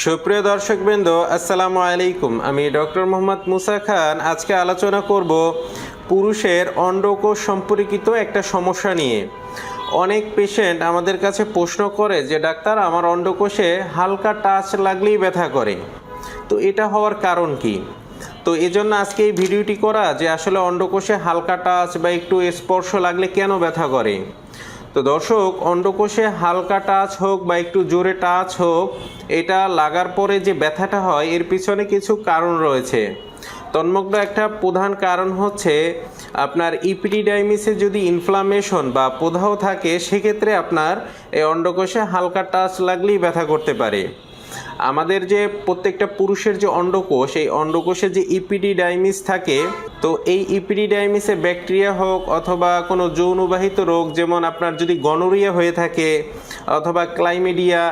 সুপ্রিয় দর্শকবৃন্দ, আসসালামু আলাইকুম। আমি ডক্টর মোহাম্মদ মুসা খান। আজকে আলোচনা করব পুরুষের অন্ডকোষ সম্পর্কিত একটা সমস্যা নিয়ে। অনেক পেশেন্ট আমাদের কাছে প্রশ্ন করে যে, ডাক্তার, আমার অন্ডকোষে হালকা টাচ লাগলেই ব্যথা করে। তো এটা হওয়ার কারণ কি? তো এজন্য আজকে এই ভিডিওটি করা যে, আসলে অন্ডকোষে হালকা টাচ বা একটু স্পর্শ লাগলে কেন ব্যথা করে? তো দর্শক, অন্ডকোষে হালকা টাচ হোক বা একটু জোরে টাচ হোক, এটা লাগার পরে যে ব্যথাটা হয়, এর পিছনে কিছু কারণ রয়েছে। তন্মগ্ন একটা প্রধান কারণ হচ্ছে, আপনার ইপিডিডাইমিসে যদি ইনফ্লামেশন বা প্রদাহ থাকে, সেক্ষেত্রে আপনার এই অন্ডকোষে হালকা টাচ লাগলেই ব্যথা করতে পারে। আমাদের যে প্রত্যেকটা পুরুষের যে অন্ডকোষ, এই অন্ডকোষে যে ইপিডি ইপিডিডাইমিস থাকে, তো এই ইপিডি ইপিডিডাইমিসে ব্যাকটেরিয়া হোক অথবা কোনো যৌনবাহিত রোগ, যেমন আপনার যদি গনোরিয়া হয়ে থাকে অথবা ক্লাইমেডিয়া,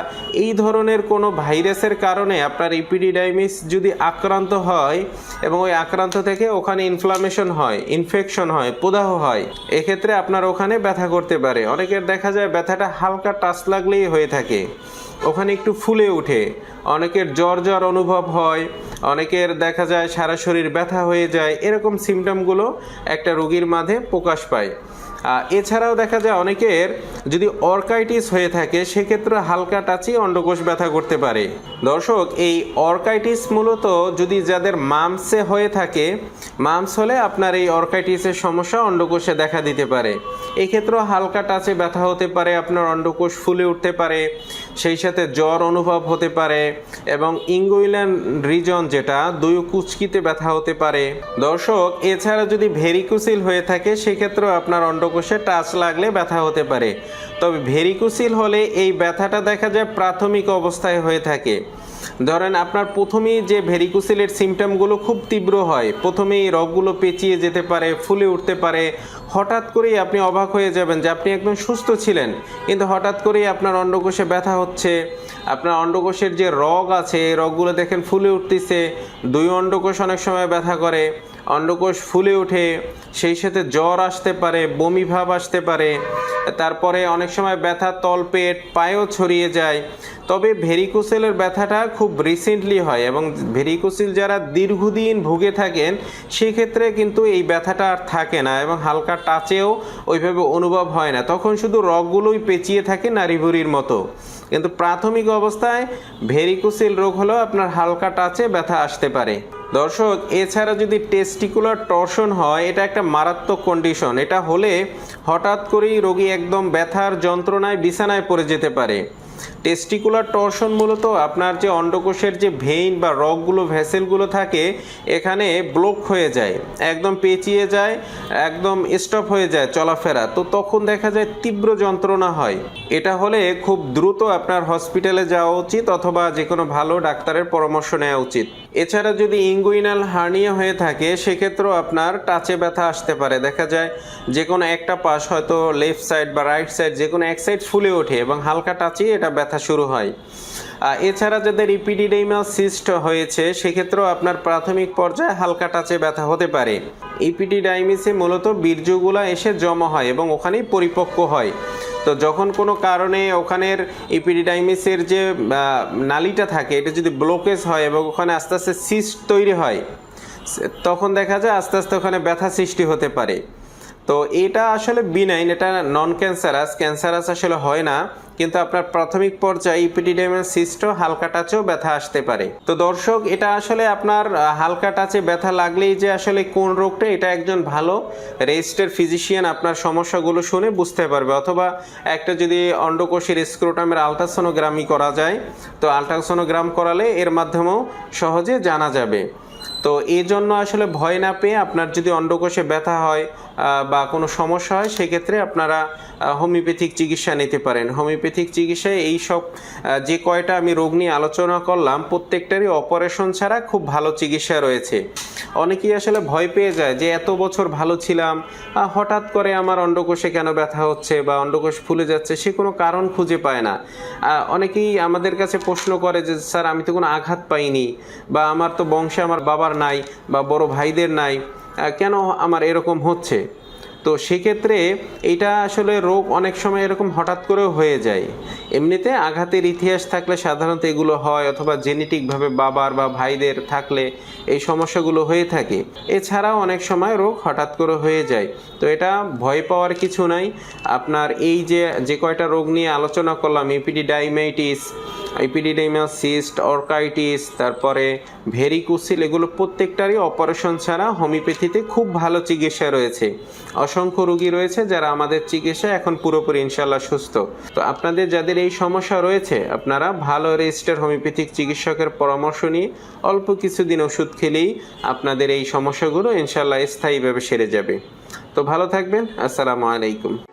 এই ধরনের কোনো ভাইরাসের কারণে আপনার ইপিডিডাইমিস যদি আক্রান্ত হয় এবং ওই আক্রান্ত থেকে ওখানে ইনফ্লামেশন হয় ইনফেকশন হয়, প্রদাহ হয়, এক্ষেত্রে আপনার ওখানে ব্যথা করতে পারে। অনেকের দেখা যায় ব্যথাটা হালকা টাচ লাগলেই হয়ে থাকে। ওখানে একটু ফুলে ওঠে। অনেকের জ্বর জ্বর অনুভব হয়, অনেকের দেখা যায় সারা শরীর ব্যথা হয়ে যায়, এরকম সিমটমগুলো একটা রোগীর মাঝে প্রকাশ পায়। এছাড়াও দেখা যায় অনেকের যদি অর্কাইটিস হয়ে থাকে, সেক্ষেত্রে হালকা টাচই অন্ডকোষ ব্যথা করতে পারে। দর্শক, এই অর্কাইটিস মূলত যদি যাদের মামসে হয়ে থাকে, মামস হলে আপনার এই অর্কাইটিসের সমস্যা অন্ডকোষে দেখা দিতে পারে। এক্ষেত্রেও হালকা টাচে ব্যথা হতে পারে, আপনার অন্ডকোষ ফুলে উঠতে পারে সেই সাথে জ্বর অনুভব হতে পারে এবং ইঙ্গুইল্যান রিজন যেটা, দুই কুচকিতে ব্যথা হতে পারে। দর্শক, এছাড়া যদি ভেরিকুসিল হয়ে থাকে, সেক্ষেত্রেও আপনার অন্ডকোষে টাচ লাগলে ব্যথা হতে পারে। তবে ভেরিকুসিল হলে এই ব্যথাটা দেখা যায় প্রাথমিক অবস্থায় হয়ে থাকে। ধরেন আপনার প্রথমেই যে ভেরিকুসিলের সিমটমগুলো খুব তীব্র হয়, প্রথমেই রগগুলো পেঁচিয়ে যেতে পারে, ফুলে উঠতে পারে, হঠাৎ করেই আপনি অবাক হয়ে যাবেন যে আপনি একদম সুস্থ ছিলেন। কিন্তু হঠাৎ করেই আপনার অন্ডকোষে ব্যথা হচ্ছে, আপনার অন্ডকোষের যে রগ আছে, এই রগগুলো দেখেন ফুলে উঠতেছে, দুই অন্ডকোষ অনেক সময় ব্যথা করে, অন্ডকোষ ফুলে ওঠে, সেই সাথে জ্বর আসতে পারে, বমি ভাব আসতে পারে তারপরে অনেক সময় ব্যথা তলপেট পায়েও ছড়িয়ে যায়। তবে ভেরিকোসেলের ব্যথাটা খুব রিসেন্টলি হয় এবং ভেরিকোসিল যারা দীর্ঘদিন ভুগে থাকেন, সেক্ষেত্রে কিন্তু এই ব্যথাটা আর থাকে না এবং হালকা টাচেও ওইভাবে অনুভব হয় না। তখন শুধু রগগুলোই পেঁচিয়ে থাকে নারীভুরির মতো। কিন্তু প্রাথমিক অবস্থায় ভেরিকোসিল রোগ হলেও আপনার হালকা টাচে ব্যথা আসতে পারে। দর্শক, এছাড়া যদি টেস্টিকুলার টর্শন হয়, এটা একটা মারাত্মক কন্ডিশন এটা হলে হঠাৎ করেই রোগী একদম ব্যথার যন্ত্রণায়, বিছানায় পড়ে যেতে পারে। টেস্টিকুলার টর্শন মূলত আপনার যে অন্ডকোষের যে ভেইন বা রগগুলো ভ্যাসেলগুলো থাকে, এখানে ব্লক হয়ে যায়, একদম পেঁচিয়ে যায়, একদম স্টপ হয়ে যায় চলাফেরা। তো তখন দেখা যায় তীব্র যন্ত্রণা হয়। এটা হলে খুব দ্রুত আপনার হসপিটালে যাওয়া উচিত অথবা যে কোনো ভালো ডাক্তারের পরামর্শ নেওয়া উচিত। এছাড়া যদি ইঙ্গুইনাল হার্নিয়া হয়ে থাকে, সেক্ষেত্রেও আপনার টাচে ব্যথা আসতে পারে। দেখা যায় যে কোনো একটা পাশ হয়তো লেফট সাইড বা রাইট সাইড যে কোনো এক সাইড ফুলে ওঠে এবং হালকা টাচেই এটা ব্যথা শুরু হয়। এছাড়া যাদের ইপিডিডেমাল সিস্ট হয়েছে, সেক্ষেত্রেও আপনার প্রাথমিক পর্যায়ে হালকা টাচে ব্যথা হতে পারে। ইপিডিডাইমিসে মূলত বীর্যগুলা এসে জমা হয় এবং ওখানেই পরিপক্ক হয়। তো যখন কোনো কারণে ওখানের ইপিডিডাইমিসের যে নালিটা থাকে, এটা যদি ব্লকেজ হয় এবং ওখানে আস্তে আস্তে সিস্ট তৈরি হয়, তখন দেখা যায় আস্তে আস্তে ওখানে ব্যথা সৃষ্টি হতে পারে। তো এটা আসলে বিনাইন এটা নন ক্যান্সারাস ক্যান্সারাস আসলে হয় না, কিন্তু আপনার প্রাথমিক পর্যায়ে ইপিডিডেমাল সিস্ট হালকা টাচেও ব্যথা আসতে পারে। তো দর্শক, এটা আসলে আপনার হালকা টাচে ব্যথা লাগলেই যে আসলে কোন রোগটা, এটা একজন ভালো রেজিস্টার ফিজিশিয়ান আপনার সমস্যাগুলো শুনে বুঝতে পারবে। অথবা একটা যদি অন্ডকোষের স্ক্রোটামের আলট্রাসোনোগ্রামই করা যায়, তো আলট্রাসোনোগ্রাম করালে এর মাধ্যমেও সহজে জানা যাবে। তো এই জন্য আসলে ভয় না পেয়ে আপনার যদি অন্ডকোষে ব্যথা হয় বা কোনো সমস্যা হয়, সেক্ষেত্রে আপনারা হোমিওপ্যাথিক চিকিৎসা নিতে পারেন। হোমিওপ্যাথিক চিকিৎসায় এই সব যে কয়টা আমি রোগ নিয়ে আলোচনা করলাম, প্রত্যেকটারই অপারেশন ছাড়া খুব ভালো চিকিৎসা রয়েছে। অনেকেই আসলে ভয় পেয়ে যায় যে, এত বছর ভালো ছিলাম হঠাৎ করে আমার অন্ডকোষে কেন ব্যথা হচ্ছে বা অন্ডকোষ ফুলে যাচ্ছে, সে কোনো কারণ খুঁজে পায় না। অনেকেই আমাদের কাছে প্রশ্ন করে যে, স্যার, আমি তো কোনো আঘাত পাইনি বা আমার তো বংশে আমার বাবার নাই বা বড় ভাইদের নাই কেন আমার এরকম হচ্ছে? তো সেক্ষেত্রে এটা আসলে রোগ অনেক সময় এরকম হঠাৎ করেও হয়ে যায়। এমনিতে আঘাতের ইতিহাস থাকলে সাধারণত এগুলো হয়, অথবা জেনেটিকভাবে বাবার বা ভাইদের থাকলে এই সমস্যাগুলো হয়ে থাকে। এছাড়াও অনেক সময় রোগ হঠাৎ করে হয়ে যায়। তো এটা ভয় পাওয়ার কিছু নাই। আপনার এই যে যে কয়টা রোগ নিয়ে আলোচনা করলাম ইপিডিডাইমাইটিস ইপিডিডাইমাস সিস্ট, অর্কাইটিস, তারপরে ভেরিকুসিল, এগুলো প্রত্যেকটারই অপারেশন ছাড়া হোমিওপ্যাথিতে খুব ভালো চিকিৎসা রয়েছে। অসংখ্য রোগী রয়েছে যারা আমাদের চিকিৎসা এখন পুরোপুরি ইনশাল্লাহ সুস্থ। তো আপনাদের যাদের এই সমস্যা রয়েছে, আপনারা ভালো রেজিস্টার হোমিওপ্যাথিক চিকিৎসকের পরামর্শ নিয়ে অল্প কিছুদিন ওষুধ খেলেই আপনাদের এই সমস্যাগুলো ইনশাল্লাহ স্থায়ীভাবে সেরে যাবে। তো ভালো থাকবেন, আসসালামু আলাইকুম।